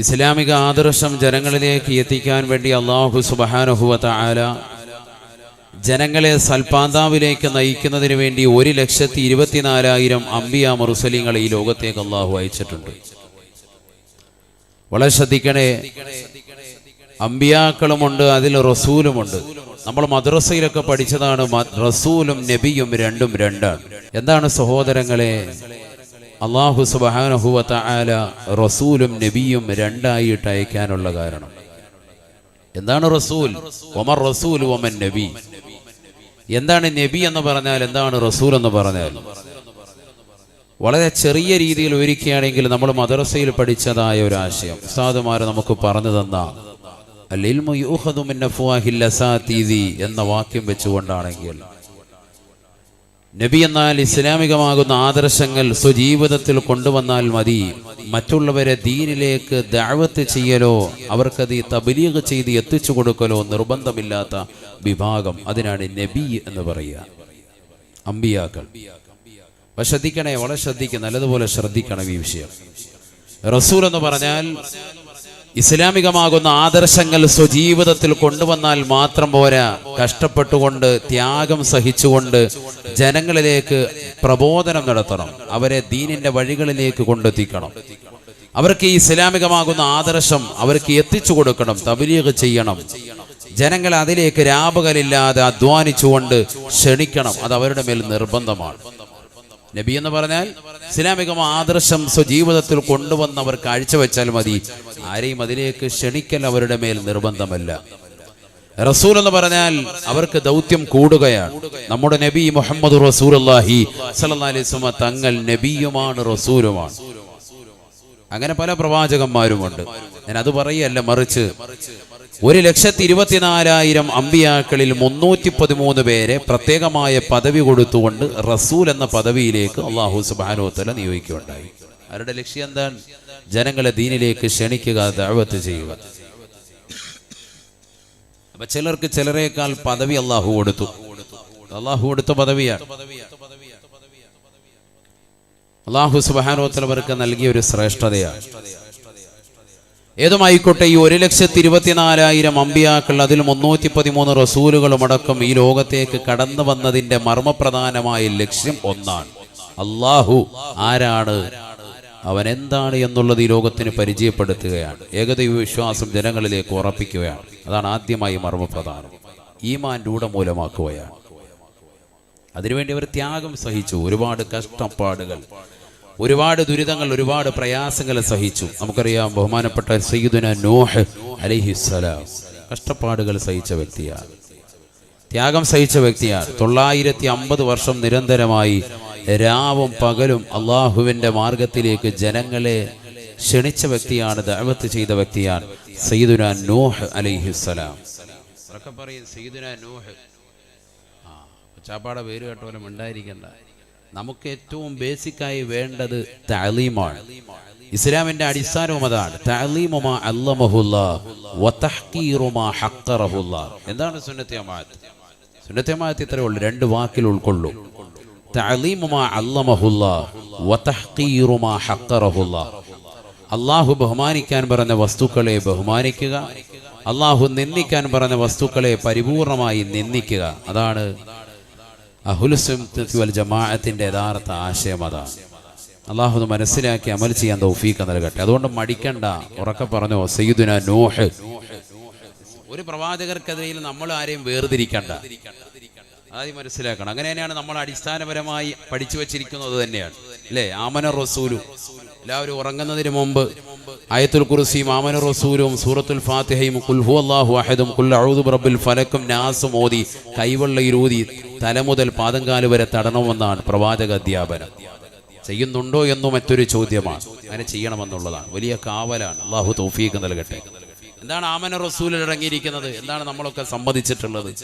ഇസ്ലാമിക ആദർശം ജനങ്ങളിലേക്ക് എത്തിക്കാൻ വേണ്ടി അള്ളാഹു സുബഹാനുഹുവത്ത ആല ജനങ്ങളെ സൽപാന്താവിലേക്ക് നയിക്കുന്നതിന് വേണ്ടി ഒരു ലക്ഷത്തി ഇരുപത്തിനാലായിരം അമ്പിയ മുറുസലിങ്ങളെ ഈ ലോകത്തേക്ക് അള്ളാഹു അയച്ചിട്ടുണ്ട്. വളരെ ശ്രദ്ധിക്കണേ അമ്പിയാക്കളുമുണ്ട് അതിൽ റസൂലുമുണ്ട്. നമ്മൾ മദ്രസയിലൊക്കെ പഠിച്ചതാണ് റസൂലും നബിയും രണ്ടും രണ്ടാണ്. എന്താണ് സഹോദരങ്ങളെ? അള്ളാഹു സുബാനഹുവത്ത ആല റസൂലും നബിയും രണ്ടായിട്ട് അയക്കാനുള്ള കാരണം. എന്താണ് റസൂൽ? ഒമർ റസൂൽ ഒമൻ നബി. എന്താണ് നബി എന്ന് പറഞ്ഞാൽ എന്താണ് റസൂൽ എന്ന് പറഞ്ഞാൽ? വളരെ ചെറിയ രീതിയിൽ ഒരുക്കുകയാണെങ്കിൽ നമ്മൾ മദ്രസയിൽ പഠിച്ചതായ ഒരു ആശയം. ഉസ്താദുമാർ നമുക്ക് പറഞ്ഞു തന്ന എന്ന വാക്യം വെച്ചുകൊണ്ടാണെങ്കിൽ നബി എന്നാൽ ഇസ്ലാമികമാകുന്ന ആദർശങ്ങൾ സ്വജീവിതത്തിൽ കൊണ്ടുവന്നാൽ മതി. മറ്റുള്ളവരെ ദീനിലേക്ക് ദഅവത്ത് ചെയ്യലോ അവർക്കത് തബലീഗ് ചെയ്ത് എത്തിച്ചു കൊടുക്കലോ നിർബന്ധമില്ലാത്ത വിഭാഗം അതിനാണ് നബി എന്ന് പറയുക. അമ്പിയാക്കൾ. അപ്പൊ ശ്രദ്ധിക്കണേ വളരെ ശ്രദ്ധിക്കുക നല്ലതുപോലെ ശ്രദ്ധിക്കണം ഈ വിഷയം. റസൂൽ എന്ന് പറഞ്ഞാൽ ഇസ്ലാമികമാകുന്ന ആദർശങ്ങൾ സ്വജീവിതത്തിൽ കൊണ്ടുവന്നാൽ മാത്രം പോരാ. കഷ്ടപ്പെട്ടുകൊണ്ട് ത്യാഗം സഹിച്ചുകൊണ്ട് ജനങ്ങളിലേക്ക് പ്രബോധനം നടത്തണം. അവരെ ദീനിന്റെ വഴികളിലേക്ക് കൊണ്ടെത്തിക്കണം. അവർക്ക് ഈ ഇസ്ലാമികമാകുന്ന ആദർശം അവർക്ക് എത്തിച്ചു കൊടുക്കണം തബലീഗ് ചെയ്യണം. ജനങ്ങൾ അതിലേക്ക് രാപകലില്ലാതെ അധ്വാനിച്ചുകൊണ്ട് ക്ഷണിക്കണം. അത് അവരുടെ മേൽ നിർബന്ധമാണ്. നബി എന്ന് പറഞ്ഞാൽ ഇസ്ലാമിക ആദർശം സ്വജീവിതത്തിൽ കൊണ്ടുവന്നവർ കാഴ്ചവെച്ചാൽ മതി. ആരെയും അതിലേക്ക് ക്ഷണിക്കൽ അവരുടെ മേൽ നിർബന്ധമല്ല. റസൂൽ എന്ന് പറഞ്ഞാൽ അവർക്ക് ദൗത്യം കൂടുകയാണ്. നമ്മുടെ നബി മുഹമ്മദ് റസൂലുള്ളാഹി അള്ളാഹി വസല്ലം തങ്ങൾ നബിയുമാണ് റസൂലുമാണ്. അങ്ങനെ പല പ്രവാചകന്മാരുമുണ്ട്. ഞാൻ അത് പറയല്ല മറിച്ച്. ഒരു ലക്ഷത്തി ഇരുപത്തിനാലായിരം അമ്പിയാക്കളിൽ മുന്നൂറ്റി പതിമൂന്ന് പേരെ പ്രത്യേകമായ പദവി കൊടുത്തുകൊണ്ട് റസൂൽ എന്ന പദവിയിലേക്ക് അള്ളാഹു സുബാനോത്തല നിയോഗിക്കുകയുണ്ടായി. അവരുടെ ലക്ഷ്യം എന്താണ്? ജനങ്ങളെ ദീനിലേക്ക് ക്ഷണിക്കുക ദഅവത്ത് ചെയ്യുക. അപ്പൊ ചിലർക്ക് ചിലരേക്കാൾ പദവി അള്ളാഹു കൊടുത്തു. അള്ളാഹു കൊടുത്ത പദവിയാണ്. അള്ളാഹു സുബാനോത്തലവർക്ക് നൽകിയ ഒരു ശ്രേഷ്ഠതയാണ്. ഏതുമായിക്കോട്ടെ ഈ ഒരു ലക്ഷത്തി ഇരുപത്തിനാലായിരം അമ്പിയാക്കൾ അതിൽ മുന്നൂറ്റി പതിമൂന്ന് റസൂലുകളും അടക്കം ഈ ലോകത്തേക്ക് കടന്നു വന്നതിന്റെ മർമ്മപ്രധാനമായ ലക്ഷ്യം ഒന്നാണ്. അള്ളാഹു ആരാണ്? അവൻ എന്താണ് എന്നുള്ളത് ഈ ലോകത്തിന് പരിചയപ്പെടുത്തുകയാണ്. ഏകദൈവ വിശ്വാസം ജനങ്ങളിലേക്ക് ഉറപ്പിക്കുകയാണ്. അതാണ് ആദ്യമായി മർമ്മപ്രധാനം. ഈമാൻ രൂഢമൂലമാക്കുകയാണ്. അതിനുവേണ്ടി അവർ ത്യാഗം സഹിച്ചു. ഒരുപാട് കഷ്ടപ്പാടുകൾ. ഒരുപാട് ദുരിതങ്ങൾ ഒരുപാട് പ്രയാസങ്ങൾ സഹിച്ചു. നമുക്കറിയാം ബഹുമാനപ്പെട്ട സയ്യിദുന നോഹ് അലിഹിസ്സലാം കഷ്ടപ്പാടുകൾ സഹിച്ച വ്യക്തിയാണ്. ത്യാഗം സഹിച്ച വ്യക്തിയാണ്. തൊള്ളായിരത്തി അമ്പത് വർഷം നിരന്തരമായി രാവും പകലും അള്ളാഹുവിന്റെ മാർഗത്തിലേക്ക് ജനങ്ങളെ ക്ഷണിച്ച വ്യക്തിയാണ് ദഅവത്ത് ചെയ്ത വ്യക്തിയാണ് സയ്യിദുന നോഹ് അലിഹിസ്സലാം പറയും സയ്യിദുന നോഹ്. ചാപ്പാടെ പേര് കേട്ട ഉണ്ടായിരിക്കണ്ട നമുക്ക് ഏറ്റവും ബേസിക്കായി വേണ്ടത് താലീമാണ് ഇസ്ലാമിന്റെ അടിസ്ഥാനവും അതാണ്. വതഹ്കീറുമാ എന്താണ് സുന്നത്തെ ഇത്രയേ ഉള്ളൂ. രണ്ട് വാക്കിൽ ഉൾക്കൊള്ളൂ. വതഹ്കീറുമാ അള്ളാഹു ബഹുമാനിക്കാൻ പറഞ്ഞ വസ്തുക്കളെ ബഹുമാനിക്കുക. അള്ളാഹു നിന്ദിക്കാൻ പറഞ്ഞ വസ്തുക്കളെ പരിപൂർണമായി നിന്ദിക്കുക. അതാണ് ജമാഅത്തിന്റെ യഥാർത്ഥ ആശയം അതാണ് അള്ളാഹു മനസ്സിലാക്കി അമൽ ചെയ്യാൻ തൗഫീഖ് നൽകട്ടെ. അതുകൊണ്ട് മടിക്കണ്ട ഉറക്കെ പറഞ്ഞു സയ്യിദുന നൂഹ്. ഒരു പ്രവാചകർക്കെതിരെയിൽ നമ്മൾ ആരെയും വേർതിരിക്കണ്ട. ആദ്യം മനസ്സിലാക്കണം. അങ്ങനെ തന്നെയാണ് നമ്മൾ അടിസ്ഥാനപരമായി പഠിച്ചു വെച്ചിരിക്കുന്നത് തന്നെയാണ്. അല്ലേ? ആമന റസൂലും. എല്ലാവരും ഉറങ്ങുന്നതിന് മുമ്പ് ആയത്തുൽ കുറിസി മാമന റസൂലും സൂറത്തുൽ ഫാത്തിഹയും കുൽഹു അള്ളാഹു അഹദും അഊദു റബ്ബിൽ ഫലക്കും നാസും ഓതി കൈവെള്ളയിലൂതി തല മുതൽ പാദംകാൽ വരെ തടണമെന്നാണ് പ്രവാചക അധ്യാപനം. ചെയ്യുന്നുണ്ടോ എന്നും മറ്റൊരു ചോദ്യമാണ്. അങ്ങനെ ചെയ്യണമെന്നുള്ളതാണ്. വലിയ കാവലാണ്. അള്ളാഹു തൗഫീഖ് നൽകട്ടെ. എന്താണ് ആമന റസൂലിൽ അടങ്ങിയിരിക്കുന്നത്? എന്താണ് നമ്മളൊക്കെ സംബന്ധിച്ചിട്ടുള്ളത്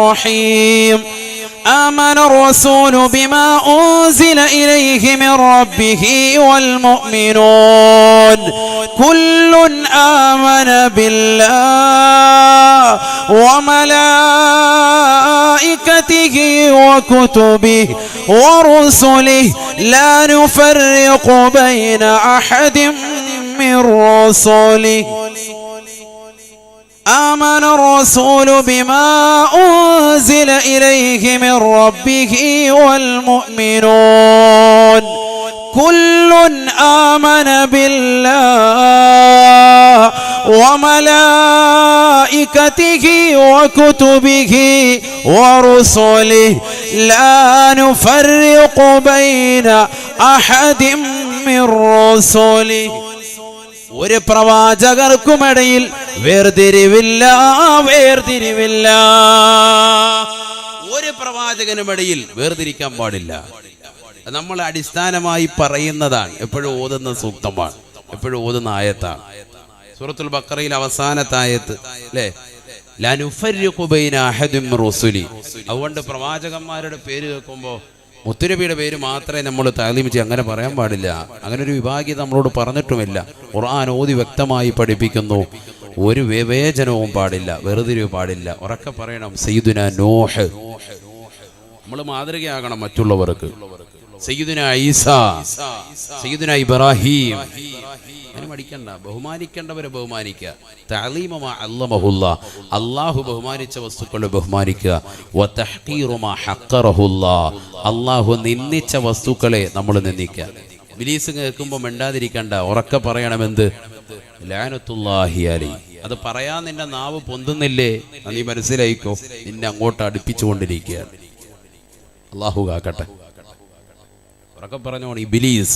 റഹീം. آمن الرسول بما أنزل إليه من ربه والمؤمنون. كل آمن بالله وملائكته وكتبه ورسله. لا نفرق بين أحد من رسله. آمن الرسول بما أنزل إليه من ربه والمؤمنون كل آمن بالله وملائكته وكتبه ورسله لا نفرق بين أحد من رسله ഒരു പ്രവാചകർക്കുമിടയിൽ വേർതിരിവില്ല വേർതിരിവില്ല. ഒരു പ്രവാചകനുമിടയിൽ വേർതിരിക്കാൻ പാടില്ല. നമ്മൾ അടിസ്ഥാനമായി പറയുന്നതാണ് എപ്പോഴും ഓതുന്ന സൂക്തമാണ് എപ്പോഴും ഓതുന്ന ആയത്താണ്. സൂറത്തുൽ ബക്കറയിൽ അവസാനത്തെ ആയത്ത് അല്ലേ? അതുകൊണ്ട് പ്രവാചകന്മാരുടെ പേര് കേൾക്കുമ്പോൾ മുത്തുരബിയുടെ പേര് മാത്രമേ നമ്മൾ താലിമിച്ച് അങ്ങനെ പറയാൻ പാടില്ല. അങ്ങനെ ഒരു വിഭാഗീയത നമ്മളോട് പറഞ്ഞിട്ടുമില്ല. ഖുർആൻ ഓതി വ്യക്തമായി പഠിപ്പിക്കുന്നു. ഒരു വിവേചനവും പാടില്ല വെറുതിരിവ് പാടില്ല. ഉറക്കെ പറയണം സയ്യിദുന നോഹ്. നമ്മൾ മാതൃകയാകണം മറ്റുള്ളവർക്ക്. സയ്യിദുന ഐസ സയ്യിദുന ഇബ്രാഹിം. അതിന് മടിക്കണ്ട ബഹുമാനിക്കേണ്ടവരെ ബഹുമാനിക്കുക തഅലീമ അല്ലമഹുല്ല. അള്ളാഹു ബഹുമാനിച്ച വസ്തുക്കളെ ബഹുമാനിക്കുക അള്ളാഹു നിന്ദിച്ച വസ്തുക്കളെ നമ്മൾ നിന്ദിക്കുക ബിലീസ് കേൾക്കുമ്പോൾ മിണ്ടാതിരിക്കണ്ട ഉറക്കെ പറയണമെന്ത്? ലാനത്തുല്ലാഹി അലി അത് പറയാൻ നിന്റെ നാവ് പൊന്തുന്നില്ലേ അത് നീ മനസ്സിലായിക്കോ നിന്നെ അങ്ങോട്ട് അടുപ്പിച്ചുകൊണ്ടിരിക്കുകയാണ് അള്ളാഹു കാക്കട്ടെ ഉറക്കെ പറഞ്ഞോണം ഇബിലീസ്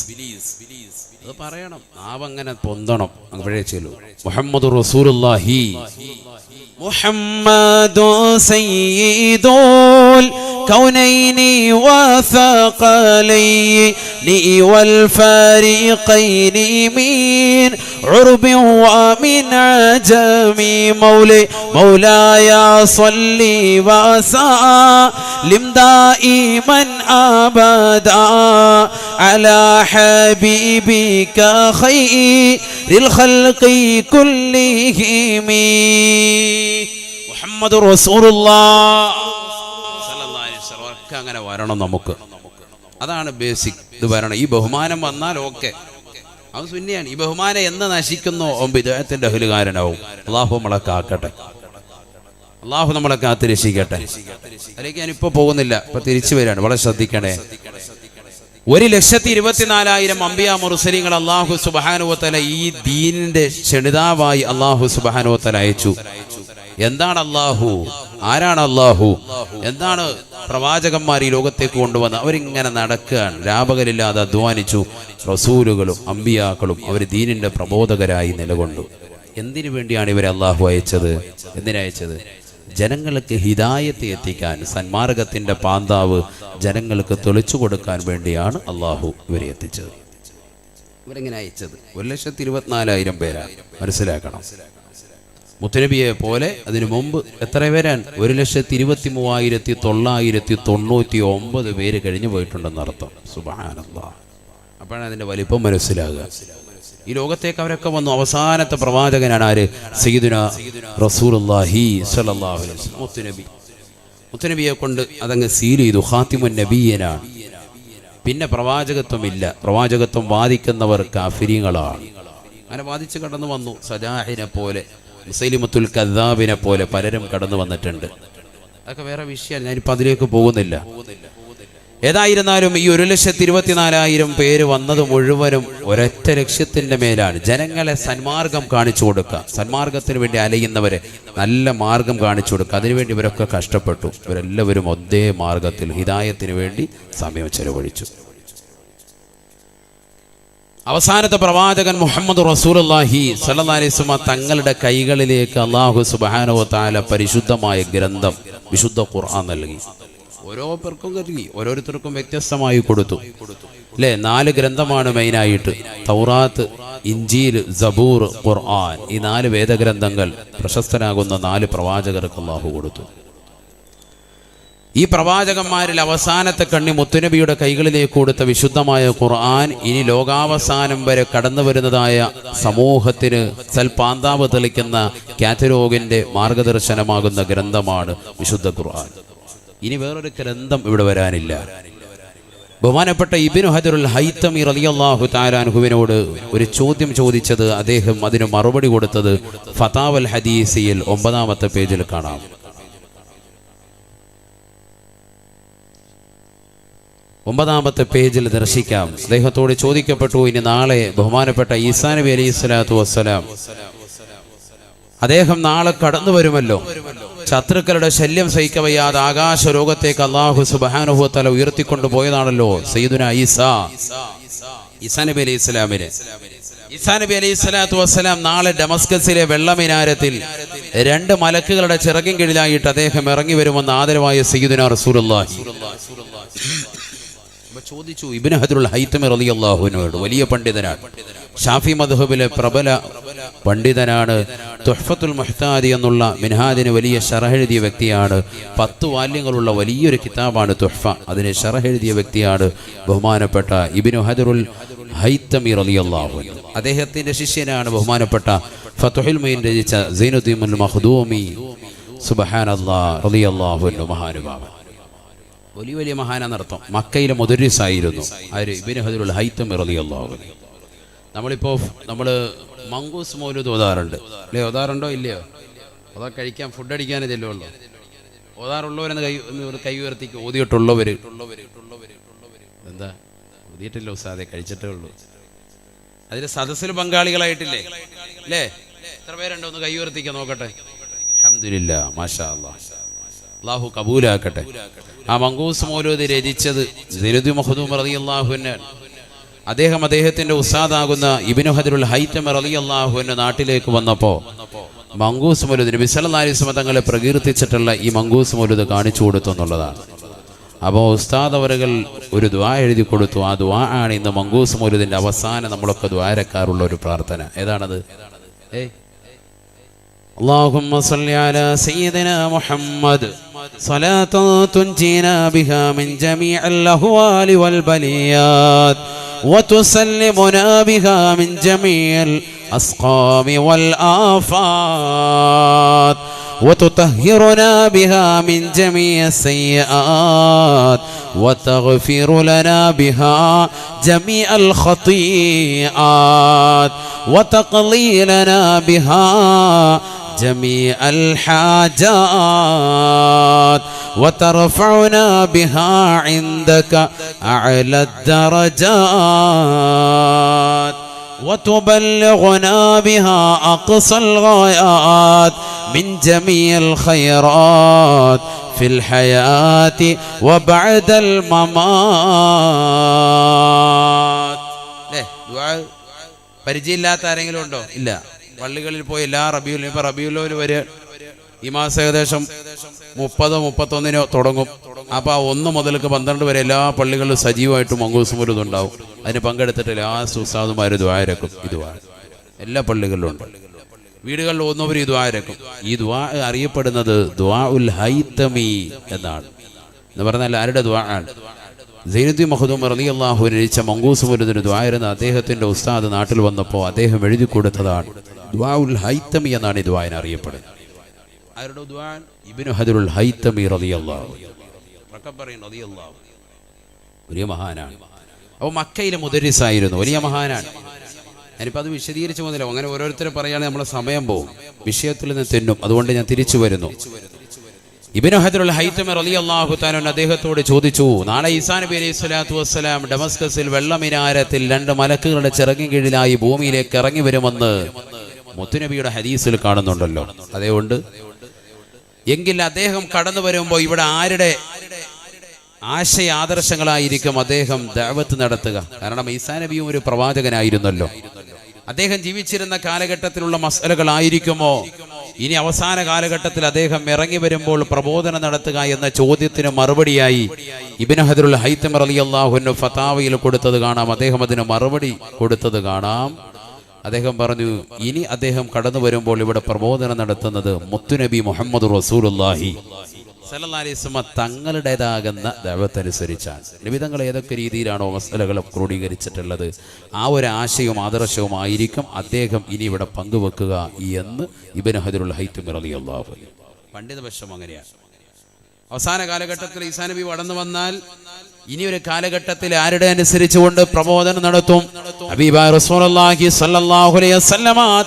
അത് പറയണം നാവങ്ങനെ പൊന്തണം അപ്പോഴേ ചെല്ലു മുഹമ്മദ് റസൂലുള്ളാഹി محمد سيد الكونين وثقلين والفريقين من عرب ومن عجم مولي مولاي صل وسلم دائما ابدا على حبيبك خير الخلق كلهم മുഹമ്മദ് ഒക്കെ അങ്ങനെ വരണം നമുക്ക് അതാണ് ബേസിക് ഇത് വരണം ഈ ബഹുമാനം വന്നാൽ ഓക്കെ അത് സുന്നിയാണ്. ഈ ബഹുമാനം എന്ന് നശിക്കുന്നോ. വിദേഹത്തിന്റെ അഹുലുകാരനാവും. അള്ളാഹു നമ്മളെ കാക്കട്ടെ. അള്ളാഹു നമ്മളെ കാത്തിരക്ഷിക്കട്ടെ അതിലേക്ക് ഞാൻ ഇപ്പൊ പോകുന്നില്ല. ഇപ്പൊ തിരിച്ചു വരികയാണ് വളരെ ശ്രദ്ധിക്കണേ. ഒരു ലക്ഷത്തി ഇരുപത്തിനാലായിരം അമ്പിയ മുറുസലിങ്ങൾ അള്ളാഹു സുബാനുവത്തല ഈ ദീനിന്റെ ക്ഷണിതാവായി അള്ളാഹു സുബാനുവത്തല അയച്ചു. എന്താണ് അള്ളാഹു ആരാണ് അള്ളാഹു എന്താണ് പ്രവാചകന്മാർ ഈ ലോകത്തേക്ക് കൊണ്ടുവന്ന്? അവരിങ്ങനെ നടക്കുകയാണ്. രാപകലില്ലാതെ അധ്വാനിച്ചു. റസൂലുകളും അമ്പിയാക്കളും അവർ ദീനിന്റെ പ്രബോധകരായി നിലകൊണ്ടു. എന്തിനു വേണ്ടിയാണ് ഇവരെ അള്ളാഹു അയച്ചത്? എന്തിനയച്ചത് ജനങ്ങൾക്ക് ഹിതായത്തെ എത്തിക്കാൻ സന്മാർഗത്തിന്റെ പാന്താവ് ജനങ്ങൾക്ക് തെളിച്ചു കൊടുക്കാൻ വേണ്ടിയാണ് അള്ളാഹു ഇവരെ എത്തിച്ചത്. ഇവരെങ്ങനെ അയച്ചത്? ഒരു ലക്ഷത്തി ഇരുപത്തിനാലായിരം പേരാണ് മനസ്സിലാക്കണം. മുത്തനബിയെ പോലെ അതിനു മുമ്പ് എത്ര പേരാണ്? ഒരു ലക്ഷത്തി ഇരുപത്തി മൂവായിരത്തി തൊള്ളായിരത്തി തൊണ്ണൂറ്റി ഒമ്പത് പേര് കഴിഞ്ഞു പോയിട്ടുണ്ടെന്ന് അർത്ഥം. സുബാനന്ദ അപ്പോഴാണ് അതിന്റെ വലിപ്പം മനസ്സിലാകുക. ഈ ലോകത്തേക്ക് അവരൊക്കെ വന്നു. അവസാനത്തെ പ്രവാചകനാണ് ആര്? സയ്യിദുന അലൈഹി വസല്ലം. മുത്തുനബി. മുത്തുനബിയെ കൊണ്ട് അതങ്ങ് സീൽ ചെയ്തു. ഖാത്തിമുൻ നബീയനാണ്. പിന്നെ പ്രവാചകത്വമില്ല. പ്രവാചകത്വം വാദിക്കുന്നവർ കാഫിര്യങ്ങളാണ് അങ്ങനെ വാദിച്ച് കടന്നു വന്നു സജാഹിനെ പോലെ. മുസൈലിമത്തുൽ കദ്ദാബിനെ പോലെ പലരും കടന്നു വന്നിട്ടുണ്ട്. അതൊക്കെ വേറെ വിഷയമാണ് ഞാനിപ്പോൾ അതിലേക്ക് പോകുന്നില്ല. ഏതായിരുന്നാലും ഈ ഒരു ലക്ഷത്തി ഇരുപത്തിനാലായിരം പേര് വന്നത് മുഴുവനും ഒരൊറ്റ ലക്ഷ്യത്തിന്റെ മേലാണ്. ജനങ്ങളെ സന്മാർഗം കാണിച്ചു കൊടുക്കുക. സന്മാർഗത്തിന് വേണ്ടി അലയുന്നവരെ നല്ല മാർഗം കാണിച്ചു കൊടുക്കുക. അതിനുവേണ്ടി ഇവരൊക്കെ കഷ്ടപ്പെട്ടു. ഇവരെല്ലാവരും ഒരേ മാർഗത്തിൽ ഹിതായത്തിന് വേണ്ടി സമയം ചെലവഴിച്ചു. അവസാനത്തെ പ്രവാചകൻ മുഹമ്മദ് അലൈഹി വസല്ലം തങ്ങളുടെ കൈകളിലേക്ക് അള്ളാഹു സുബാനോ താല പരിശുദ്ധമായ ഗ്രന്ഥം വിശുദ്ധ ഖുർആൻ നൽകി. ഓരോ പേർക്കും നൽകി ഓരോരുത്തർക്കും വ്യത്യസ്തമായി കൊടുത്തു. അല്ലേ നാല് ഗ്രന്ഥമാണ് മെയിനായിട്ട്. തൗറാത്ത് ഇഞ്ചീൽ സബൂർ ഖുർആൻ. ഈ നാല് വേദഗ്രന്ഥങ്ങൾ പ്രശസ്തനാകുന്ന നാല് പ്രവാചകർക്ക് അള്ളാഹു കൊടുത്തു. ഈ പ്രവാചകന്മാരിൽ അവസാനത്തെ കണ്ണി മുത്തുനബിയുടെ കൈകളിലേക്ക് കൊടുത്ത വിശുദ്ധമായ ഖുർആൻ ഇനി ലോകാവസാനം വരെ കടന്നു വരുന്നതായ സമൂഹത്തിന് സൽപാന്താവ് തെളിക്കുന്ന കാറ്റലോഗിന്റെ മാർഗദർശനമാകുന്ന ഗ്രന്ഥമാണ് വിശുദ്ധ ഖുർആൻ. ഇനി വേറൊരു ഗ്രന്ഥം ഇവിടെ വരാനില്ല. ബഹുമാനപ്പെട്ട ഇബിനു ഹജറുൽ ഹൈത്തമി റളിയല്ലാഹു താരാൻഹുവിനോട് ഒരു ചോദ്യം ചോദിച്ചത് അദ്ദേഹം അതിന് മറുപടി കൊടുത്തത് ഫതാവൽ ഹദീസിയിൽ ഒമ്പതാമത്തെ പേജിൽ കാണാം. ഒമ്പതാമത്തെ പേജിൽ ദർശിക്കാം. അദ്ദേഹത്തോട് ചോദിക്കപ്പെട്ടു ഇനി നാളെ ബഹുമാനപ്പെട്ട ഈസാ നബി അലൈഹി സ്വലാത്തു വസ്സലാം അദ്ദേഹം നാളെ കടന്നു വരുമല്ലോ. ശത്രുക്കളുടെ ശല്യം സഹിക്കവയ്യാതെ ആകാശ രോഗത്തേക്ക് അള്ളാഹു സുബാനുഭവത്തല ഉയർത്തിക്കൊണ്ടു പോയതാണല്ലോ സയ്യിദുന ഈസാ ഈസാ നബി അലൈഹി ഇസ്ലാമിന് ഈസാ നബി അലൈഹി സ്വലാത്തു വസ്സലാം നാളെ ഡമസ്കസിലെ വെള്ളമിനാരത്തിൽ രണ്ട് മലക്കുകളുടെ ചിറകിൻ കീഴിലായിട്ട് അദ്ദേഹം ഇറങ്ങി വരുമെന്ന് ആദരവായ സയ്യിദുന റസൂലുള്ളാഹി. ചോദിച്ചു ഇബിന് ഹദുൽ ഹൈത്തമർ അലി അള്ളാഹുവിനോട് വലിയ പണ്ഡിതനാണ്. ഷാഫി മധുഹബിലെ പ്രബല പണ്ഡിതനാണ്. തുഹഫത്തുൽ മഹ്താദി എന്നുള്ള മിൻഹാദിന് വലിയ ഷറഹെഴുതിയ വ്യക്തിയാണ്. പത്ത് വാല്യങ്ങളുള്ള വലിയൊരു കിതാബാണ് തുഹഫ. അതിന് ഷറഹെഴുതിയ വ്യക്തിയാണ് ബഹുമാനപ്പെട്ട ഇബിനു ഹദറുൽ ഹൈത്തമീർ അലി അള്ളാഹു അദ്ദേഹത്തിന്റെ ശിഷ്യനാണ് ബഹുമാനപ്പെട്ട ഫത്തുഹിൽ മൊയ്ൻ രചിച്ച സൈനുദ്ദീൻ സുബഹാൻ അള്ളാഹ് അലി അൻഹു മഹാനുഭാവൻ. വലിയ വലിയ മഹാനെന്നർത്ഥം മക്കയിലെ മുദരിസായിരുന്നു. ആര്? ഇബിന് ഹജറുൽ ഹൈത്തം റളിയല്ലാഹു നമ്മളിപ്പോൾ നമ്മൾ മങ്കൂസ് മൗലൂദ് ഓതാറുണ്ട്. അല്ലേ ഓതാറുണ്ടോ ഇല്ലയോ? ഓതാ കഴിക്കാൻ ഫുഡ് അടിക്കാൻ ഇതല്ലേ ഉള്ളൂ ഓതാറുള്ളവരെന്ന് കൈ കൈ ഉയർത്തി ഓതിയിട്ടുള്ളവർ എന്താ? ഓതിയിട്ടില്ല ഉസ്താദെ കഴിച്ചിട്ടേ ഉള്ളൂ. അതിൽ സദസ്സിൽ പങ്കാളികളായിട്ടില്ലേ? അല്ലേ? എത്ര പേരുണ്ടോ? ഒന്ന് കൈ ഉയർത്തിക്കാൻ നോക്കട്ടെ. അഹമ്മദില്ല മാഷാ അല്ലാഹ് അള്ളാഹു കബൂലാക്കട്ടെ ആ മങ്കൂസ് മൗലൂദ് രചിച്ചത് സൈനുദ്ദീൻ മഖ്ദൂം റളിയല്ലാഹുവിന് അദ്ദേഹം അദ്ദേഹത്തിന്റെ ഉസ്താദാകുന്ന ഇബ്നു ഹജറുൽ ഹൈത്തം റളിയല്ലാഹുവിന്റെ നാട്ടിലേക്ക് വന്നപ്പോൾ മങ്കൂസ് മൗലൂദ് നബി സല്ലല്ലാഹു അലൈഹി വസല്ലം തങ്ങളെ പ്രകീർത്തിച്ചിട്ടുള്ള ഈ മങ്കൂസ് മൗലൂദ് കാണിച്ചു കൊടുത്തു എന്നുള്ളതാണ് അപ്പോൾ ഉസ്താദ് അവരുകൾ ഒരു ദ്വാ എഴുതി കൊടുത്തു ആ ദ്വാ ആണ് ഇന്ന് മങ്കൂസ് മൗലൂദിന്റെ അവസാനം നമ്മളൊക്കെ ദ്വാരക്കാറുള്ള ഒരു പ്രാർത്ഥന ഏതാണത് ഏയ് اللهم صل على سيدنا محمد صلاة تنجينا بها من جميع الأهوال والبليات وتسلمنا بها من جميع الأسقام والآفات وتطهرنا بها من جميع السيئات وتغفر لنا بها جميع الخطيئات وتقضي لنا بها جميع الحاجات وترفعنا بها عندك أعلى الدرجات وتبلغنا بها أقصى الغايات من جميع الخيرات في الحياة وبعد الممات له دعاء പരിചയമില്ലാത്ത ആരെങ്കിലും ഉണ്ടോ ഇല്ല പള്ളികളിൽ പോയി എല്ലാ റബിയുൽ ഇപ്പൊ റബിയുലോൽ വരെ ഈ മാസം ഏകദേശം മുപ്പതോ മുപ്പത്തൊന്നിനോ തുടങ്ങും. അപ്പൊ ആ ഒന്ന് മുതൽക്ക് പന്ത്രണ്ട് വരെ എല്ലാ പള്ളികളിലും സജീവമായിട്ട് മങ്കൂസും ഒരു ഇതുണ്ടാവും. അതിന് പങ്കെടുത്തിട്ട് എല്ലാ സുസാദുമാർ ദ്വാരക്കും ദ്വാ. എല്ലാ പള്ളികളിലും ഉണ്ട്. വീടുകളിൽ ഒന്നവർ ഈ ദ്വാരക്കും ഈ ദ്വാ അറിയപ്പെടുന്നത് ദ്വാ ഉൽ ഹൈത്തമി എന്നാണ്. എന്ന് പറഞ്ഞാൽ ആരുടെ ദ്വാ ആണ്? സൈനുദ്ദി മഹദൂം റളിയല്ലാഹു രചിച്ച മങ്കൂസ് മുരുദിന് ദ്വായിരുന്ന അദ്ദേഹത്തിന്റെ ഉസ്താദ് നാട്ടിൽ വന്നപ്പോൾ അദ്ദേഹം എഴുതി കൊടുത്തതാണ് ദ്വാ ഉൽ ഹൈത്തമി എന്നാണ് ഈ ദ്വായന അറിയപ്പെടുന്നത്. ആരുടെ ദ്വാൻ ഇബ്നു ഹദറുൽ ഹൈത്തമി റളിയല്ലാഹു വലിയ മഹാനാണ്. അപ്പോൾ മക്കയിലെ മുദരിസായിരുന്നു വലിയ മഹാനാണ്. ഞാനിപ്പോൾ അത് വിശദീകരിച്ചു പോകുന്നില്ല. അങ്ങനെ ഓരോരുത്തരെ പറയുകയാണെങ്കിൽ നമ്മളെ സമയം പോകും. വിഷയത്തിൽ നിന്ന് തെന്നും. അതുകൊണ്ട് ഞാൻ തിരിച്ചു വരുന്നു. ഇബിനു ഹജറുൽ ഹൈത്തമ റളിയല്ലാഹു തആല അദ്ദേഹത്തോട് ചോദിച്ചു നാളെ ഈസാ നബി അലൈഹി സ്വലാത്തു വസ്സലാം ഡമസ്കസിൽ വെള്ളമിനാരത്തിൽ രണ്ട് മലക്കുകളുടെ ചിറകിൻ കീഴിലായി ഭൂമിയിലേക്ക് ഇറങ്ങി വരുമെന്ന് മുത്തുനബിയുടെ ഹദീസിൽ കാണുന്നുണ്ടല്ലോ. അതുകൊണ്ട് എങ്കിൽ അദ്ദേഹം കടന്നു വരുമ്പോൾ ഇവിടെ ആരുടെ ആശയ ആദർശങ്ങളായിരിക്കും അദ്ദേഹം ദഅവത്ത് നടത്തുക? കാരണം ഈസാ നബിയും ഒരു പ്രവാചകനായിരുന്നല്ലോ. അദ്ദേഹം ജീവിച്ചിരുന്ന കാലഘട്ടത്തിലുള്ള മസലകളായിരിക്കുമോ? ഇനി അവസാന കാലഘട്ടത്തിൽ അദ്ദേഹം ഇറങ്ങി വരുമ്പോൾ പ്രബോധനം നടത്തുക എന്ന ചോദ്യത്തിന് മറുപടിയായി ഇബിൻ ഹദറുൽ ഹൈത്തം റളിയല്ലാഹുവിന് ഫതാവയിൽ കൊടുത്തത് കാണാം. അദ്ദേഹം അതിന് മറുപടി കൊടുത്തത് കാണാം. അദ്ദേഹം പറഞ്ഞു ഇനി അദ്ദേഹം കടന്നു വരുമ്പോൾ ഇവിടെ പ്രബോധനം നടത്തുന്നത് മുത്തുനബി മുഹമ്മദ് റസൂലുല്ലാഹി വസല്ലമ തങ്ങളുടേതാകുന്ന ദൈവത്തനുസരിച്ചാണ്. നിമിതങ്ങൾ ഏതൊക്കെ രീതിയിലാണോ മസലകൾ ക്രോഡീകരിച്ചിട്ടുള്ളത് ആ ഒരു ആശയവും ആദർശവും ആയിരിക്കും അദ്ദേഹം ഇനി ഇവിടെ പങ്കുവെക്കുക എന്ന് ഇബൻ ഹദുൽ ഹൈത്തും റളിയല്ലാഹു അൻഹു. പണ്ഡിതപക്ഷം അങ്ങനെയാണ്. അവസാന കാലഘട്ടത്തിൽ ഈസാ നബി വളർന്നു വന്നാൽ ഇനി ഒരു കാലഘട്ടത്തിൽ ആരുടെ അനുസരിച്ചുകൊണ്ട് പ്രബോധനം നടത്തും?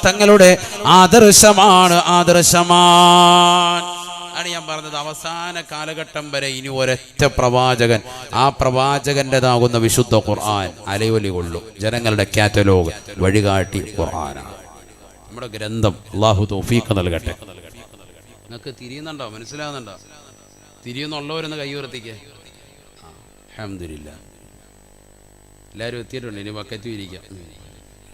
തങ്ങളുടെ ആദർശമാണ് ആദർശമാണ് ആണ് ഞാൻ പറഞ്ഞത്. അവസാന കാലഘട്ടം വരെ ഇനി ഒരൊറ്റ പ്രവാചകൻ ആ പ്രവാചകന്റെതാകുന്ന വിശുദ്ധ ഖുർആൻ അലയൊലി കൊള്ളും ജനങ്ങളുടെ കാറ്റലോഗ് വഴികാട്ടി ഖുർആനാണ്. നമ്മുടെ ഗ്രന്ഥം അള്ളാഹു തൗഫീഖ് നൽകട്ടെ. നിങ്ങൾക്ക് തിരിയുന്നുണ്ടോ? മനസ്സിലാകുന്നുണ്ടോ തിരിയുന്നുള്ളവരൊന്ന് കൈ ഉയർത്തിക്കേ. അഹമ്മദില്ല എല്ലാവരും എത്തിയിട്ടുണ്ട്. ഇനി ബക്കറ്റും ഇരിക്കാം.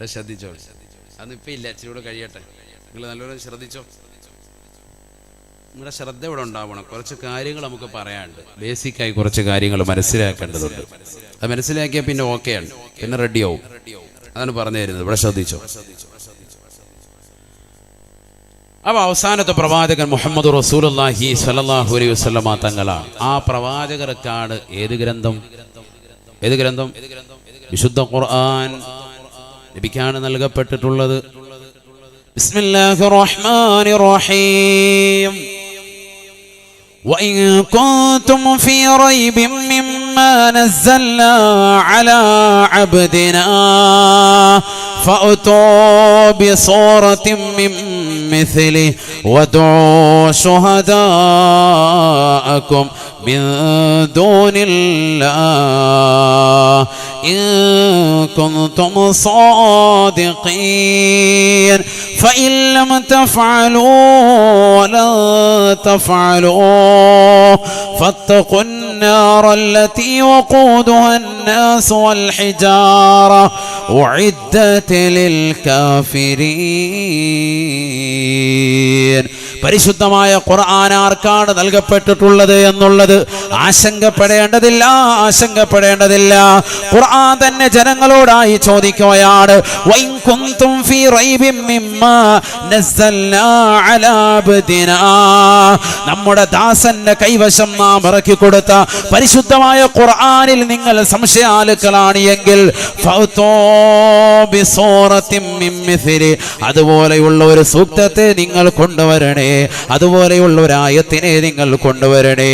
ശ്രദ്ധിച്ചോ അതൊന്നും ഇപ്പം ഇല്ല. ഇച്ചിരി കൂടെ കഴിയട്ടെ. നിങ്ങൾ നല്ലവരും ശ്രദ്ധിച്ചോ? നിങ്ങളുടെ ശ്രദ്ധ ഇവിടെ ഉണ്ടാവണം. കുറച്ച് കാര്യങ്ങൾ നമുക്ക് പറയാനുണ്ട്. ബേസിക്കായി കുറച്ച് കാര്യങ്ങൾ മനസ്സിലാക്കേണ്ടതുണ്ട്. അത് മനസ്സിലാക്കിയാൽ പിന്നെ ഓക്കെയാണ് പിന്നെ റെഡിയാവും അതാണ് പറഞ്ഞു തരുന്നത്. ഇവിടെ ശ്രദ്ധിച്ചോ. അപ്പൊ അവസാനത്തെ പ്രവാചകൻ മുഹമ്മദ് റസൂലുള്ളാഹി സ്വല്ലല്ലാഹു അലൈഹി വസല്ലമ തങ്ങളാണ്. ആ പ്രവാചകർക്കാണ് ഏത് ഗ്രന്ഥം? ഏത് ഗ്രന്ഥം? വിശുദ്ധ ഖുർആൻ ലഭിക്കാണ് നൽകപ്പെട്ടിട്ടുള്ളത്. ബിസ്മില്ലാഹിർ റഹ്മാനിർ റഹീം. وإن كنتم في ريب مما نزلنا على عبدنا فأتوا بصورة من مثله وادعوا شهداءكم من دون الله إن كنتم صادقين. فإن لم تفعلوا ولن تفعلوا. فاتقوا النار التي وقودها الناس والحجارة. أعدت للكافرين. പരിശുദ്ധമായ ഖുർആൻ ആർക്കാണ് നൽകപ്പെട്ടിട്ടുള്ളത് എന്നുള്ളത് ആശങ്കപ്പെടേണ്ടതില്ല ആശങ്കപ്പെടേണ്ടതില്ല. ഖുർആൻ തന്നെ ജനങ്ങളോടായി ചോദിക്കുകയാണ്. നമ്മുടെ ദാസന്റെ കൈവശം നാം ഇറക്കി കൊടുത്ത പരിശുദ്ധമായ ഖുർആനിൽ നിങ്ങൾ സംശയാലുക്കളാണ് എങ്കിൽ അതുപോലെയുള്ള ഒരു സൂക്തത്തെ നിങ്ങൾ കൊണ്ടുവരണേ. അതുപോലെയുള്ള ഒരു ആയത്തിനെ നിങ്ങൾ കൊണ്ടുവരണേ.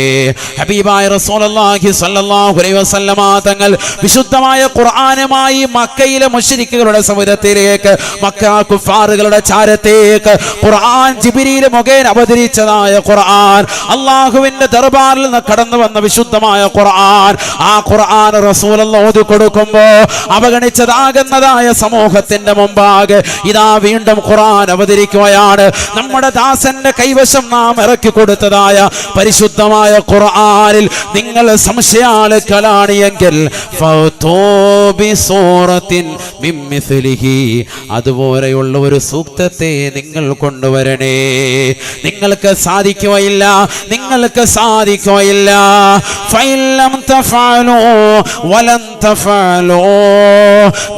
ഹബീബായ റസൂലുള്ളാഹി സ്വല്ലല്ലാഹു അലൈഹി വസല്ലമ തങ്ങൾ വിശുദ്ധമായ ഖുർആനുമായി മക്കയിലെ മുശ്രിക്കുകളുടെ സമുദ്രത്തിലേക്ക് മക്ക കുഫാറുകളുടെ ചാരത്തേക്ക് ഖുർആൻ ജിബ്രീൽ മുഖേന അവതരിച്ചതായ ഖുർആൻ അള്ളാഹുവിന്റെ ദർബാറിൽ നിന്ന് കടന്നു വന്ന വിശുദ്ധമായ ഖുർആൻ ആ ഖുർആൻ റസൂലുള്ള ഓതി കൊടുക്കുമ്പോ അവഗണിച്ചതാകുന്നതായ സമൂഹത്തിന്റെ മുമ്പാകെ ഇതാ വീണ്ടും ഖുർആൻ അവതരിക്കുകയാണ്. നമ്മുടെ ദാസന്റെ കൈവശം നാം ഇറക്കി കൊടുത്തതായ പരിശുദ്ധമായ ഖുർആനിൽ നിങ്ങൾ സംശയാളുക്കളാണ് എങ്കിൽ. അതുപോലെയുള്ള ഒരു സൂക്തത്തെ നിങ്ങൾ കൊണ്ടുവരണേ നിങ്ങൾക്ക് സാധിക്കുകയില്ല നിങ്ങൾക്ക് സാധിക്കുകയില്ല ഫൈലം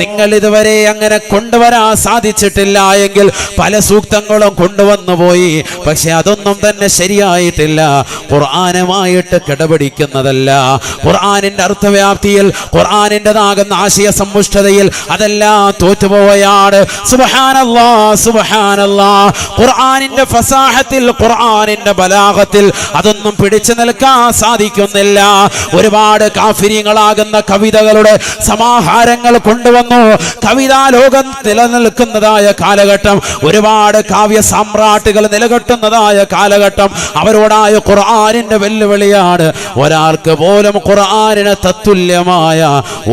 നിങ്ങൾ ഇതുവരെ അങ്ങനെ കൊണ്ടുവരാൻ സാധിച്ചിട്ടില്ല എങ്കിൽ പല സൂക്തങ്ങളും കൊണ്ടുവന്നു പോയി. പക്ഷെ അതൊന്നും തന്നെ ശരിയായിട്ടില്ല. ഖുർആനുമായിട്ട് കിടപിടിക്കുന്നതല്ല. ഖുർആനിന്റെ അർത്ഥവ്യാപ്തിയിൽ ഖുർആനിന്റെതാകുന്ന ആശയ സമ്പുഷ്ടതയിൽ അതെല്ലാം തോറ്റുപോവുകയാണ്. സുബഹാനല്ലാ സുബഹാനല്ലാ. ഖുർആനിന്റെ ഫസാഹത്തിൽ ഖുർആനിന്റെ ബലാഹത്തിൽ അതൊന്നും പിടിച്ചു നിൽക്കാൻ സാധിക്കുന്നില്ല. ഒരുപാട് കാഫിര്യങ്ങളാകുന്ന കവിതകളുടെ സമാഹാരങ്ങൾ കൊണ്ടുവന്നു. കവിതാ ലോകം നിലനിൽക്കുന്നതായ കാലഘട്ടം ഒരുപാട് കാവ്യ സാമ്രാട്ടുകൾ നിലകെട്ടുന്നതായ കാലഘട്ടം അവരോടായ ഖുർആനിന്റെ വെല്ലുവിളിയാണ്. ഒരാൾക്ക് പോലും ഖുർആാനിന് തത്തുല്യമായ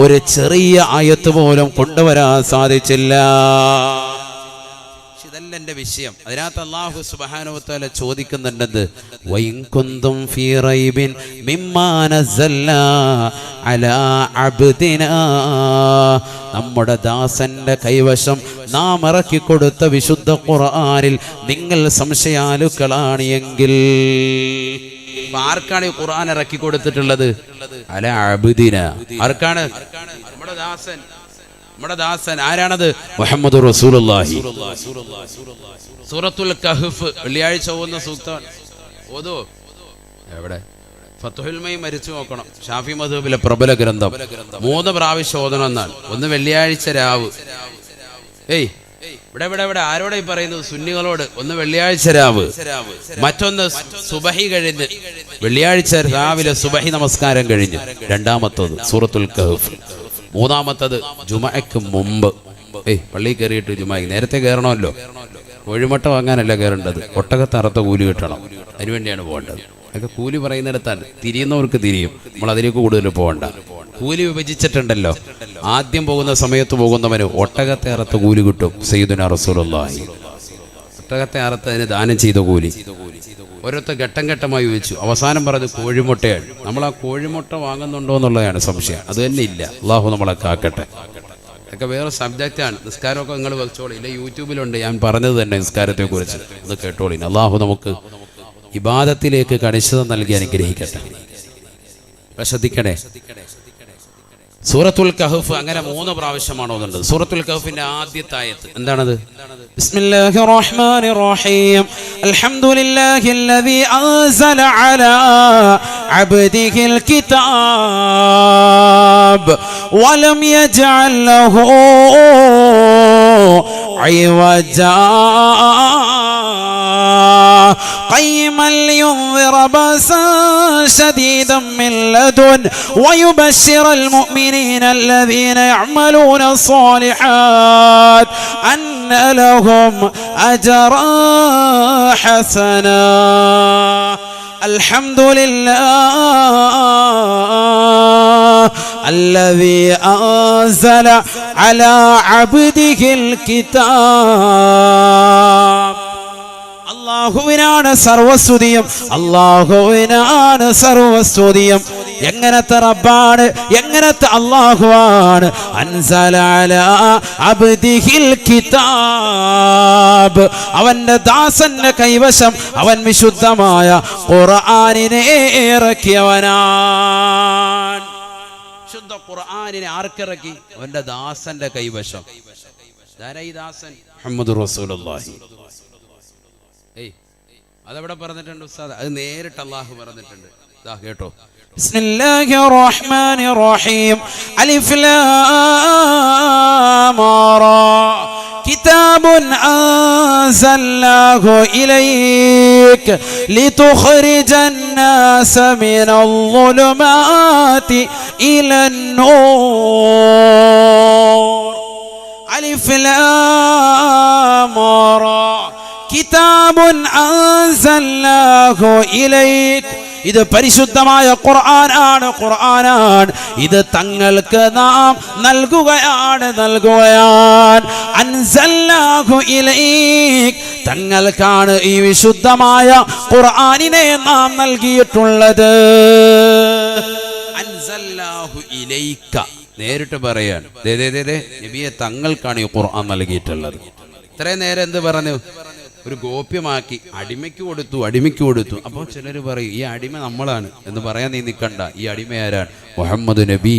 ഒരു ചെറിയ ആയത്ത് പോലും കൊണ്ടുവരാൻ സാധിച്ചില്ല. പക്ഷെ എന്റെ വിഷയം. അതിനകത്ത് അള്ളാഹു സുബാനുവത്താല നസ്സൽനാ അലാ നമ്മുടെ ദാസന്റെ കൈവശം നാം ഇറക്കി കൊടുത്ത വിശുദ്ധ ഖുർആനിൽ നിങ്ങൾ സംശയാലുക്കളാണ് എങ്കിൽ. ആർക്കാണ് ഈ ഖുർആൻ ഇറക്കി കൊടുത്തിട്ടുള്ളത്? അല അബുദിന. ആർക്കാണ്? നമ്മുടെ ദാസൻ. നമ്മുടെ ദാസൻ ആരാണത്? മുഹമ്മദ് റസൂലുള്ളാഹി. സൂറത്തുൽ കഹ്ഫ്. വെള്ളിയാഴ്ച പോകുന്ന സൂക്തം ഓതോ. എവിടെ? ഫത്തുഹുൽമൈ മരിച്ചു നോക്കണം. ഷാഫി മധുബിലെ പ്രബല ഗ്രന്ഥം. മൂന്ന് പ്രാവശ്യം ഓതണം എന്നാണ്. ഒന്ന് വെള്ളിയാഴ്ച രാവ്. ഏയ് ഇവിടെ ഇവിടെ ഇവിടെ. ആരോടെ ഈ പറയുന്നത്? സുന്നികളോട്. ഒന്ന് വെള്ളിയാഴ്ച രാവ്. മറ്റൊന്ന് സുബഹി കഴിഞ്ഞ്. വെള്ളിയാഴ്ച രാവിലെ സുബഹി നമസ്കാരം കഴിഞ്ഞ്. രണ്ടാമത്തത് സൂറത്തുൽ കഹഫ്. മൂന്നാമത്തത് ജുമയ്ക്ക് മുമ്പ്. ഏയ് പള്ളി കയറിയിട്ട് ജുമായി നേരത്തെ കയറണമല്ലോ. കോഴിമുട്ട വാങ്ങാനല്ല കയറേണ്ടത്. ഒട്ടകത്ത് അറുത്ത കൂലി കിട്ടണം. അതിനുവേണ്ടിയാണ് പോകേണ്ടത്. അതൊക്കെ കൂലി പറയുന്നിടത്താണ് തിരിയുന്നവർക്ക് തിരിയും. നമ്മൾ അതിലേക്ക് കൂടുതൽ പോകണ്ട. കൂലി വിഭജിച്ചിട്ടുണ്ടല്ലോ. ആദ്യം പോകുന്ന സമയത്ത് പോകുന്നവന് ഒട്ടകത്തെ അറുത്ത കൂലി കിട്ടും. സയ്യിദുന റസൂലുള്ളാഹി. ഒട്ടകത്തെ അറുത്ത് അതിന് ദാനം ചെയ്ത കൂലി. ഓരോരുത്തർ ഘട്ടം ഘട്ടമായി വെച്ചു അവസാനം പറഞ്ഞു കോഴിമുട്ടയാണ്. നമ്മൾ ആ കോഴിമുട്ട വാങ്ങുന്നുണ്ടോ എന്നുള്ളതാണ് സംശയം. അത് തന്നെ ഇല്ല. അള്ളാഹു നമ്മളെ കാക്കട്ടെ. അതൊക്കെ വേറെ സബ്ജക്റ്റാണ് നിസ്കാരമൊക്കെ നിങ്ങൾ വെച്ചോളി. ഇല്ല യൂട്യൂബിലുണ്ട്. ഞാൻ പറഞ്ഞത് തന്നെ നിസ്കാരത്തെ കുറിച്ച്. ഒന്ന് കേട്ടോളി. അള്ളാഹു നമുക്ക് ഇബാദത്തിലേക്ക് കണിശത നൽകി അനുഗ്രഹിക്കട്ടെ. ശ്രദ്ധിക്കണേ. സൂറത്തുൽ കഹഫ് അങ്ങനെ മൂന്ന് പ്രാവശ്യമാണ് ഓതുന്നത് സൂറത്തുൽ കഹഫിന്റെ ആദ്യത്തെ ആയത്ത് എന്താണത്? ബിസ്മില്ലാഹിർ റഹ്മാനിർ റഹീം അൽഹംദുലില്ലാഹില്ലദീ അൻസല അലാ അബ്ദിഹിൽ കിതാബ് വലം യജ്അൽ ലഹു عوجا. قيما لينذر بأسا شديدا من لدن ويبشر المؤمنين الذين يعملون الصالحات أن لهم أجرا حسنا. الحمد لله. الذي أنزل على عبده الكتاب അള്ളാഹുവിനാണ് സർവസ്തുതിയും അള്ളാഹുവിനാണ് സർവസ്തുതിയും എങ്ങനത്തെ റബ്ബാണ് എങ്ങനത്തെ അള്ളാഹുവാണ് അൻസലാല അബ്ദിഹിൽ കിതാബ് അവന്റെ ദാസന്റെ കൈവശം അവൻ വിശുദ്ധമായ ഖുർആനിനെ ഇറക്കിയവനാണ് ശുദ്ധ ഖുർആനിനെ ആർക്കിറക്കി അവന്റെ ദാസന്റെ കൈവശം ധാരാ ഈ ദാസൻ മുഹമ്മദ് റസൂലുള്ളാഹി ഏയ് അതെവിടെ പറഞ്ഞിട്ടുണ്ട് ഉസ്താദ് അത് നേരിട്ട് അള്ളാഹു പറഞ്ഞിട്ടുണ്ട് ദാ കേട്ടോ بسم الله الرحمن الرحيم ألف لام را كتاب أنزلناه إليك لتخرج الناس من الظلمات إلى النور ألف لام را كتاب أنزلناه إليك ഇത് പരിശുദ്ധമായ ഖുർആനാണ് ഖുർആനാണ് ഇത് തങ്ങൾക്ക് നാം നൽകുകയാണ് നൽകുകയാണ് അൻസല്ലാഹു ഇലൈക് തങ്ങൾക്കാണ് ഈ വിശുദ്ധമായ ഖുർആനിനെ നാം നൽകിയിട്ടുള്ളത് അൻസല്ലാഹു ഇലൈക നേരിട്ട് പറയാണ് നബിയെ തങ്ങൾക്കാണ് ഈ ഖുർആൻ നൽകിയിട്ടുള്ളത്. ഇത്രയും നേരം എന്ത് പറഞ്ഞു? ഒരു ഗോപ്യമാക്കി അടിമയ്ക്ക് കൊടുത്തു അടിമയ്ക്ക് കൊടുത്തു. അപ്പോൾ ചിലർ പറയും ഈ അടിമ നമ്മളാണ്. എന്ന് പറയാൻ നീ നിൽക്കണ്ട. ഈ അടിമ ആരാണ്? മുഹമ്മദ് നബി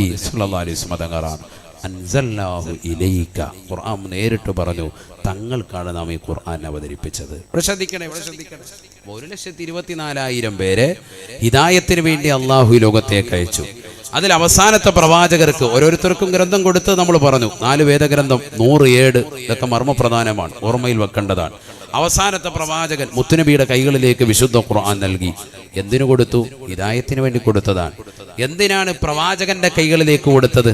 തങ്ങളാണ്. അൻസല്ലാഹു ഇലൈക ഖുർആൻ നേരിട്ട് പറഞ്ഞു തങ്ങൾക്കാണ് നാം ഈ ഖുർആൻ അവതരിപ്പിച്ചത്. ഇവിടെ ശ്രദ്ധിക്കണേ ഇവിടെ ശ്രദ്ധിക്കണേ. ഒരു ലക്ഷത്തി ഇരുപത്തിനാലായിരം പേരെ ഹിദായത്തിന് വേണ്ടി അള്ളാഹു ലോകത്തേക്ക് അയച്ചു. അതിൽ അവസാനത്തെ പ്രവാചകർക്ക് ഓരോരുത്തർക്കും ഗ്രന്ഥം കൊടുത്ത് നമ്മൾ പറഞ്ഞു. നാല് വേദഗ്രന്ഥം നൂറ് ഏഴ് ഇതൊക്കെ മർമ്മപ്രധാനമാണ് ഓർമ്മയിൽ വെക്കേണ്ടതാണ്. അവസാനത്തെ പ്രവാചകൻ മുത്തുനബിയുടെ കൈകളിലേക്ക് വിശുദ്ധ ഖുർആൻ നൽകി. എന്തിനു കൊടുത്തു? ഹിദായത്തിന് വേണ്ടി കൊടുത്തതാണ്. എന്തിനാണ് പ്രവാചകന്റെ കൈകളിലേക്ക് കൊടുത്തത്?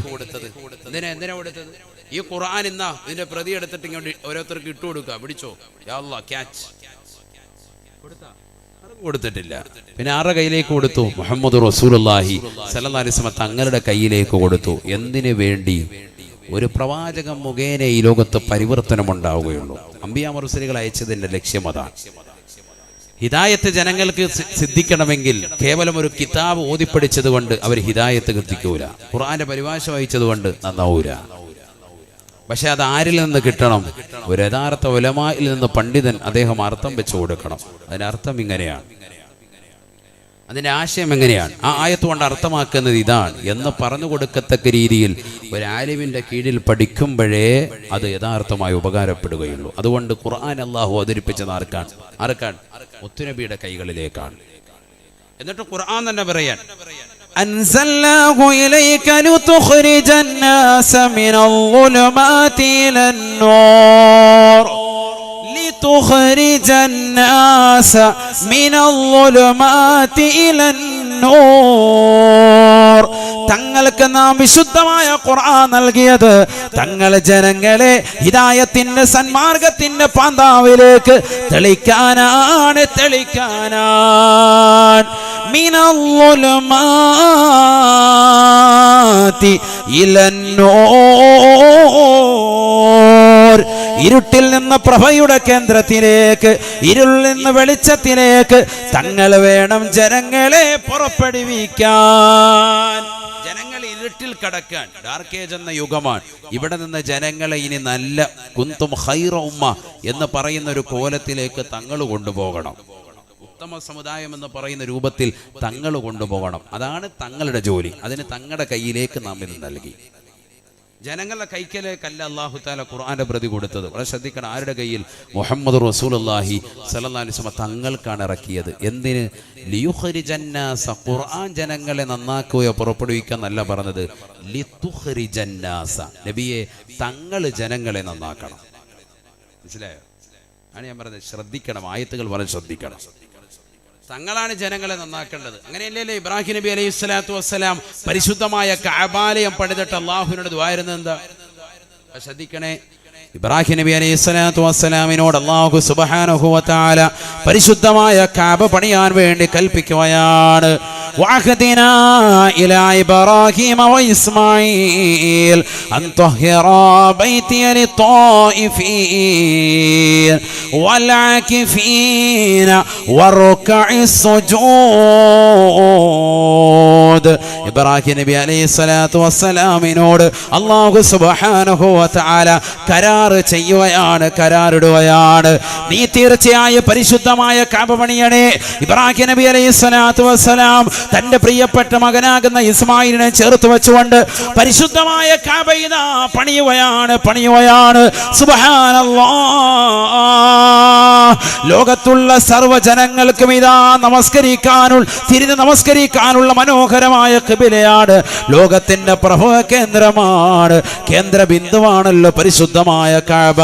എന്തിനാ എന്തിനാ കൊടുത്തത്? ഈ ഖുർആൻ ഇന്നാ ഇതിന്റെ പ്രതി എടുത്തിട്ട് ഇങ്ങോട്ട് ഓരോരുത്തർക്ക് ഇട്ടു കൊടുക്കുക. പിടിച്ചോ? ക്യാച്ച് ക്യാച്ച് കൊടുത്തിട്ടില്ല. പിന്നെ ആരുടെ കയ്യിലേക്ക് കൊടുത്തു? മുഹമ്മദ് സല്ലല്ലാഹു അലൈഹി തങ്ങളുടെ കയ്യിലേക്ക് കൊടുത്തു. എന്തിനു വേണ്ടി? ഒരു പ്രവാചകം മുഖേന ഈ ലോകത്ത് അമ്പിയാ മുറസലികൾ അയച്ചതിന്റെ ലക്ഷ്യം അതാണ്. ഹിദായത്ത് ജനങ്ങൾക്ക് സിദ്ധിക്കണമെങ്കിൽ കേവലം ഒരു കിതാബ് ഓതിപ്പടിച്ചത് കൊണ്ട് അവർ ഹിദായത്ത് കത്തിക്കൂല. ഖുർആന്റെ പരിഭാഷ വഹിച്ചത് കൊണ്ട് നന്നാവൂല. പക്ഷെ അത് ആരിൽ നിന്ന് കിട്ടണം? ഒരു യഥാർത്ഥ ഉലമായിൽ നിന്ന് പണ്ഡിതൻ അദ്ദേഹം അർത്ഥം വെച്ചു കൊടുക്കണം. അതിനർത്ഥം ഇങ്ങനെയാണ്. അതിന്റെ ആശയം എങ്ങനെയാണ്? ആ ആയത്ത് കൊണ്ട് അർത്ഥമാക്കുന്നത് ഇതാണ്. എന്ന് പറഞ്ഞു കൊടുക്കത്തക്ക രീതിയിൽ ഒരു ആലിമിന്റെ കീഴിൽ പഠിക്കുമ്പോഴേ അത് യഥാർത്ഥമായി ഉപകാരപ്പെടുകയുള്ളൂ. അതുകൊണ്ട് ഖുർആൻ അള്ളാഹു അവതരിപ്പിച്ചത് ആർക്കാണ്? ആർക്കാണ്? മുത്തുനബിയുടെ കൈകളിലേക്കാണ്. എന്നിട്ട് ഖുർആൻ തന്നെ പറയാൻ. أنزلناه إليك لتخرج الناس من الظلمات إلى النور. لتخرج الناس من الظلمات إلى النور. തങ്ങൾക്ക് നാം വിശുദ്ധമായ ഖുർആൻ നൽകിയത്. തങ്ങൾ ജനങ്ങളെ ഹിതായത്തിന്റെ സന്മാർഗത്തിന്റെ പാന്താവിലേക്ക് തെളിക്കാനാണ് തെളിക്കാനാണ്. ഇലന്നോർ ഇരുട്ടിൽ നിന്ന് പ്രഭയുടെ കേന്ദ്രത്തിലേക്ക് ഇരുളിൽ നിന്ന് വെളിച്ചത്തിലേക്ക് തങ്ങൾ വേണം ജനങ്ങളെ പുറപ്പെടുവിക്കാൻ. ജനങ്ങൾ ഇരുട്ടിൽ കടക്കാൻ ഡാർക്ക് ഏജ് എന്ന യുഗമാണ്. ഇവിടെ നിന്ന് ജനങ്ങളെ ഇനി നല്ല കുന്തും ഹൈറ ഉമ്മ എന്ന് പറയുന്ന ഒരു കോലത്തിലേക്ക് തങ്ങൾ കൊണ്ടുപോകണം. ഉത്തമ സമുദായം എന്ന് പറയുന്ന രൂപത്തിൽ തങ്ങൾ കൊണ്ടുപോകണം. അതാണ് തങ്ങളുടെ ജോലി. അതിന് തങ്ങളുടെ കയ്യിലേക്ക് നാം ഇത് നൽകി. ജനങ്ങളുടെ കൈക്കലേക്കല്ല അള്ളാഹു താല ഖുർആന്റെ പ്രതി കൊടുത്തത്. വളരെ ശ്രദ്ധിക്കണം ആരുടെ കയ്യിൽ? മുഹമ്മദ് റസൂൽ അള്ളാഹി അലൈഹി തങ്ങൾക്കാണ് ഇറക്കിയത്. എന്തിന്? ലിയുഖരിജന്നാസ ഖുർആൻ ജനങ്ങളെ നന്നാക്കുകയോ പുറപ്പെടുവിക്കാന്നല്ല പറഞ്ഞത്. പറഞ്ഞത് ലിതുഖരിജന്നാസ നബിയെ തങ്ങൾ ജനങ്ങളെ നന്നാക്കണം. മനസ്സിലായോ? ആണ് ഞാൻ പറഞ്ഞത്. ശ്രദ്ധിക്കണം. ആയത്തുകൾ വളരെ ശ്രദ്ധിക്കണം. തങ്ങളാണ് ജനങ്ങളെ നന്നാക്കേണ്ടത്. അങ്ങനെയല്ലേ ഇബ്രാഹിം നബി അലൈഹി സ്വലാത്തു വസ്സലാം പരിശുദ്ധമായ കാബാലയം പണിതിട്ട് അള്ളാഹുവിനോട് ദ്വാരുന്നത് എന്താ? ശ്രദ്ധിക്കണേ ഇബ്രാഹിം നബി അലൈഹി സ്വലാത്തു വസ്സലാമിനോട് അള്ളാഹു സുബ്ഹാനഹു വ തആല പരിശുദ്ധമായ കാബ പണിയാൻ വേണ്ടി കൽപ്പിക്കുകയാണ് وعهدنا إلى إبراهيم وإسماعيل أن طهر بيتي للطائفين والعاكفين والركع السجود ഇബ്രാഹിം നബി അലൈഹി സ്വലാത്തു വസ്സലാമിനോട് അള്ളാഹു സുബ്ഹാനഹു വ തആല കരാർ ചെയ്യുകയാണ് കരാറിടുകയാണ്. നീ തീർച്ചയായ പരിശുദ്ധമായ കാബ പണിയണേ. ഇബ്രാഹിം നബി അലൈഹി സ്വലാത്തു വസ്സലാം തന്റെ പ്രിയപ്പെട്ട മകനാകുന്ന ഇസ്മായിലിനെ ചേർത്ത് വെച്ചുകൊണ്ട് പരിശുദ്ധമായ കാബ പണിയുകയാണ് പണിയുകയാണ്. സുബ്ഹാനല്ലാഹ് ലോകത്തുള്ള സർവജനങ്ങൾക്കും ഇതാ നമസ്കരിക്കാനുള്ള തിരിഞ്ഞ് നമസ്കരിക്കാനുള്ള മനോഹരമായ കിബിലയാണ്. ലോകത്തിന്റെ പ്രഭവ കേന്ദ്രമാണ് കേന്ദ്ര ബിന്ദുവാണല്ലോ പരിശുദ്ധമായ കാബ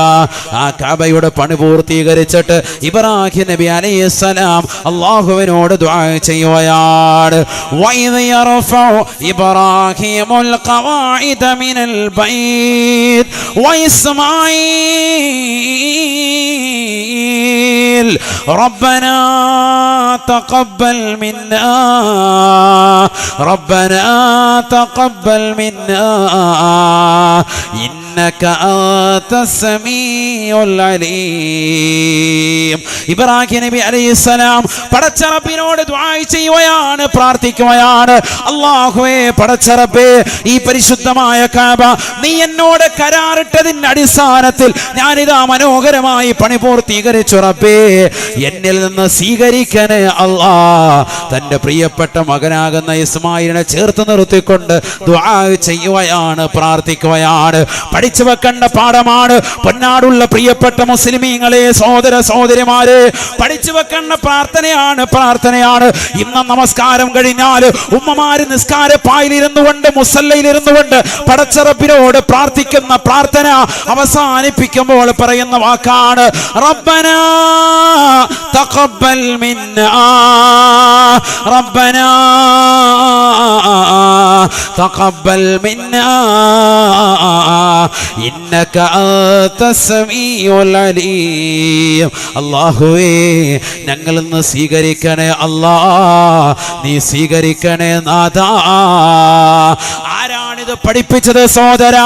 ആ കാബയുടെ പണി പൂർത്തീകരിച്ചിട്ട് ഇബ്രാഹിം നബി അലൈഹിസ്സലാം അള്ളാഹുവിനോട് ദുആ ചെയ്യുകയാണ് وَإِذْ يَرْفَعُ إِبْرَاهِيمُ الْقَوَاعِدَ مِنَ الْبَيْتِ وإسماعيل ربنا تقبل منا ربنا تقبل منا إنك أنت السميع العليم ഇബ്രാഹിം നബി അലൈഹിസ്സലാം പടച്ചറബിനോട് ദുആ ചെയ്യുകയാണ് പ്രാർത്ഥിക്കുകയാണ് അള്ളാഹുവേ പടച്ചറബേ ഈ പരിശുദ്ധമായ കാബ നീ എന്നോട് കരാറിട്ടതിന്റെ അടിസ്ഥാനത്തിൽ ഞാനിതാ മനോഹരമായി പണി പൂർത്തീകരിച്ചു റബ്ബേ എന്നിൽ നിന്ന് സ്വീകരിക്കണേ അല്ലാ തന്റെ പ്രിയപ്പെട്ട മകനാകുന്ന ഇസ്മായിലിനെ ചേർത്ത് നിർത്തിക്കൊണ്ട് ദുആ ചെയ്യുകയാണ് പ്രാർത്ഥിക്കുകയാണ് പഠിച്ചു വെക്കേണ്ട പാഠമാണ്. പൊന്നാടുള്ള പ്രിയപ്പെട്ട മുസ്ലിമീങ്ങളെ സഹോദര സഹോദരിമാരെ പഠിച്ചു വെക്കേണ്ട പ്രാർത്ഥനയാണ് പ്രാർത്ഥനയാണ്. ഇന്ന് നമസ്കാരം കഴിഞ്ഞാൽ ഉമ്മമാര് നിസ്കാര പായിലിരുന്നു കൊണ്ട് മുസല്ലയിലിരുന്നു കൊണ്ട് പടച്ചറപ്പിനോട് പ്രാർത്ഥിക്കുന്ന പ്രാർത്ഥന അവസാനിപ്പിക്കുമ്പോൾ പറയുന്ന വാക്കാണ് റബ്ബന തഖബ്ബൽ മിന്നാ റബ്ബന തഖബ്ബൽ അല്ലാഹുവേ ഞങ്ങൾ ഇന്ന് സ്വീകരിക്കണേ അല്ലാ നീ സ്വീകരിക്കണേ നാഥാ. ആരാണിത് പഠിപ്പിച്ചത് സോദര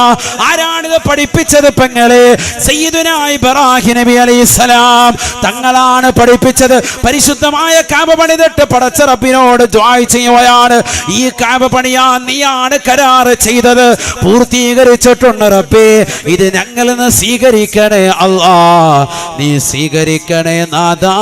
ആരാണിത് പഠിപ്പിച്ചത് പെങ്ങളെ? സയ്യിദുന ഇബ്രാഹിം നബി അലൈഹിസ്സലാം തങ്ങളാണ് പഠിപ്പിച്ചത്. പരിശുദ്ധമായ കാബ പണിതിട്ട് പടച്ച റബ്ബിനോട് ദ്വായ് ചെയ്യുകയാണ്. ഈ കാബ പണിയാ നീയാണ് കരാറ് ചെയ്തത്. പൂർത്തീകരിച്ചിട്ടുണ്ട് റബ്ബേ. ഇത് ഞങ്ങളിൽ നിന്ന് സ്വീകരിക്കണേ അല്ലാ നീ സ്വീകരിക്കണേ നാദാ